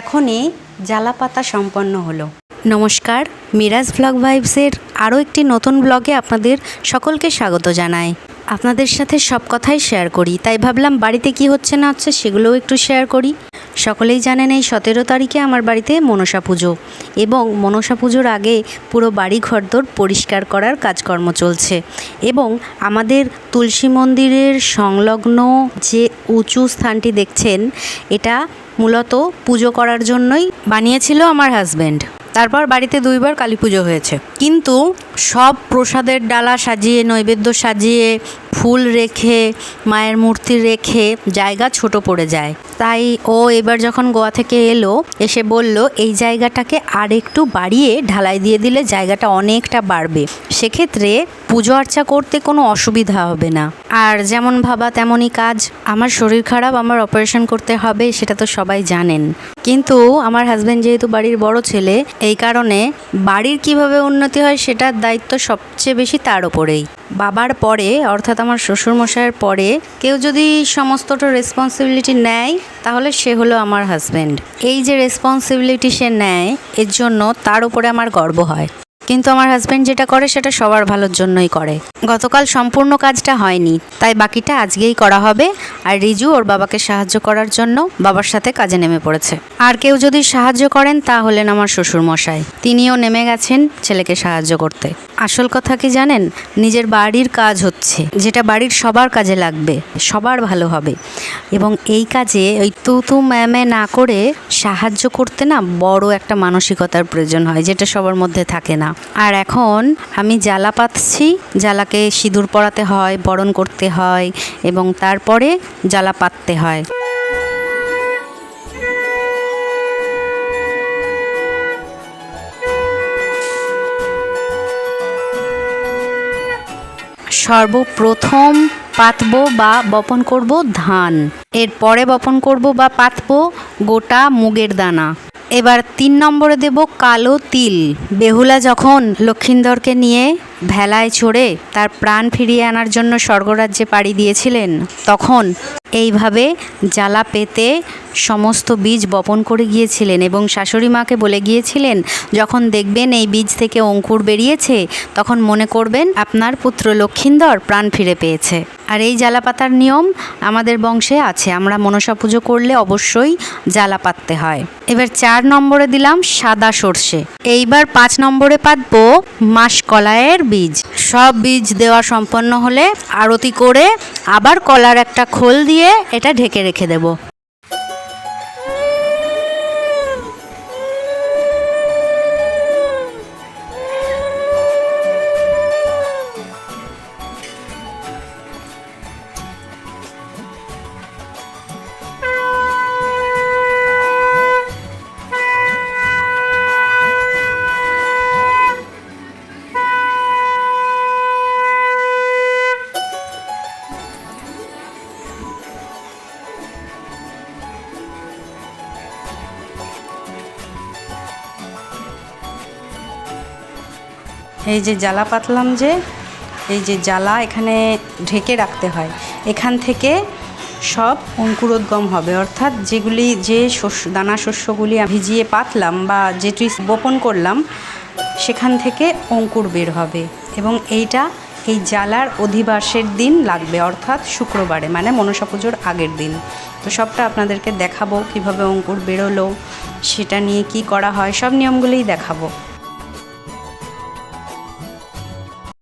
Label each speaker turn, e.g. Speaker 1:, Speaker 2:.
Speaker 1: এখনই জ্বালাপাতা সম্পন্ন হলো। নমস্কার, মিরাজ ব্লগ ভাইবসের আরও একটি নতুন ব্লগে আপনাদের সকলকে স্বাগত জানাই। আপনাদের সাথে সব কথাই শেয়ার করি, তাই ভাবলাম বাড়িতে কি হচ্ছে না হচ্ছে সেগুলোও একটু শেয়ার করি। সকলেই জানেন এই সতেরো তারিখে আমার বাড়িতে মনসা পুজো এবং মনসা পুজোর আগে পুরো বাড়ি ঘরদোর পরিষ্কার করার কাজকর্ম চলছে এবং আমাদের তুলসী মন্দিরের সংলগ্ন যে উঁচু স্থানটি দেখছেন, এটা মূলত পুজো করার জন্যই বানিয়েছিল আমার হাজব্যান্ড তারপর বাড়িতে দুইবার কালী পুজো হয়েছে। কিন্তু সব প্রসাদের ডালা সাজিয়ে, নৈবেদ্য সাজিয়ে ফুল রেখে, মায়ের মূর্তি রেখে জায়গা ছোট পড়ে যায়। তাই ও এবার যখন গোয়া থেকে এলো, এসে বলল, এই জায়গাটাকে আর একটু বাড়িয়ে ঢালাই দিয়ে দিলে জায়গাটা অনেকটা বাড়বে। সেক্ষেত্রে পুজো আর্চা করতে কোনো অসুবিধা হবে না। আর যেমন ভাবা তেমনই কাজ। আমার শরীর খারাপ, আমার অপারেশন করতে হবে, সেটা তো সবাই জানেন। কিন্তু আমার হাজব্যান্ড যেহেতু বাড়ির বড় ছেলে, এই কারণে বাড়ির কীভাবে উন্নতি হয়, সেটার দায়িত্ব সবচেয়ে বেশি তার ওপরেই। বাবার পরে, অর্থাৎ আমার শ্বশুরমশাইয়ের পরে, কেউ যদি সমস্তটা রেসপন্সিবিলিটি নেয়, তাহলে সে হলো আমার হাজব্যান্ড এই যে রেসপন্সিবিলিটি সে নেয়, এর জন্য তার উপরে আমার গর্ব হয়। কিন্তু আমার হাজব্যান্ড যেটা করে, সেটা সবার ভালোর জন্যই করে। গতকাল সম্পূর্ণ কাজটা হয়নি, তাই বাকিটা আজকেই করা হবে। আর রিজু ওর বাবাকে সাহায্য করার জন্য বাবার সাথে কাজে নেমে পড়েছে। আর কেউ যদি সাহায্য করেন তা হলেন আমার শ্বশুরমশাই। তিনিও নেমে গেছেন ছেলেকে সাহায্য করতে। আসল কথা কি জানেন? নিজের বাড়ির কাজ হচ্ছে, যেটা বাড়ির সবার কাজে লাগবে, সবার ভালো হবে। এবং এই কাজে ওই তু তু ম্যামে না করে সাহায্য করতে না বড় একটা মানসিকতার প্রয়োজন হয়, যেটা সবার মধ্যে থাকে না। আর এখন আমি জ্বালা পাতছি জ্বালাকে সিঁদুর পরাতে হয়, বরণ করতে হয়, এবং তারপরে জ্বালা পাততে হয়। সর্বপ্রথম পাতবো বা বপন করব ধান। এরপরে বপন করব বা পাতবো গোটা মুগের দানা। এবার তিন নম্বরে দেব কালো তিল। বেহুলা যখন লক্ষিন্দরকে নিয়ে ভেলায় চড়ে তার প্রাণ ফিরিয়ে আনার জন্য স্বর্গরাজ্যে পাড়ি দিয়েছিলেন, তখন এইভাবে জ্বালা পেতে সমস্ত বীজ বপন করে গিয়েছিলেন এবং শাশুড়ি মাকে বলে গিয়েছিলেন, যখন দেখবেন এই বীজ থেকে অঙ্কুর বেরিয়েছে, তখন মনে করবেন আপনার পুত্র লক্ষিন্দর প্রাণ ফিরে পেয়েছে। আর এই জ্বালা পাতার নিয়ম আমাদের বংশে আছে, আমরা মনসা পুজো করলে অবশ্যই জ্বালা পাততে হয়। এবার চার নম্বরে দিলাম সাদা সর্ষে। এইবার পাঁচ নম্বরে পাতবো মাসকলাইয়ের বীজ। সব বীজ দেওয়া সম্পন্ন হলে আরতি করে আবার কলার একটা খোল দিয়ে এটা ঢেকে রেখে দেবো। এই যে জ্বালা পাতলাম যে, এই যে জ্বালা এখানে ঢেকে রাখতে হয়। এখান থেকে সব অঙ্কুরোদ্গম হবে। অর্থাৎ যেগুলি যে শস্য, দানা শস্যগুলি ভিজিয়ে পাতলাম বা যেটি বপন করলাম, সেখান থেকে অঙ্কুর বের হবে এবং এইটা এই জ্বালার অধিবাসের দিন লাগবে, অর্থাৎ শুক্রবারে মানে মনসা পুজোর আগের দিন। তো সবটা আপনাদেরকে দেখাবো, কীভাবে অঙ্কুর বেরোলো, সেটা নিয়ে কি করা হয়, সব নিয়মগুলিই দেখাবো।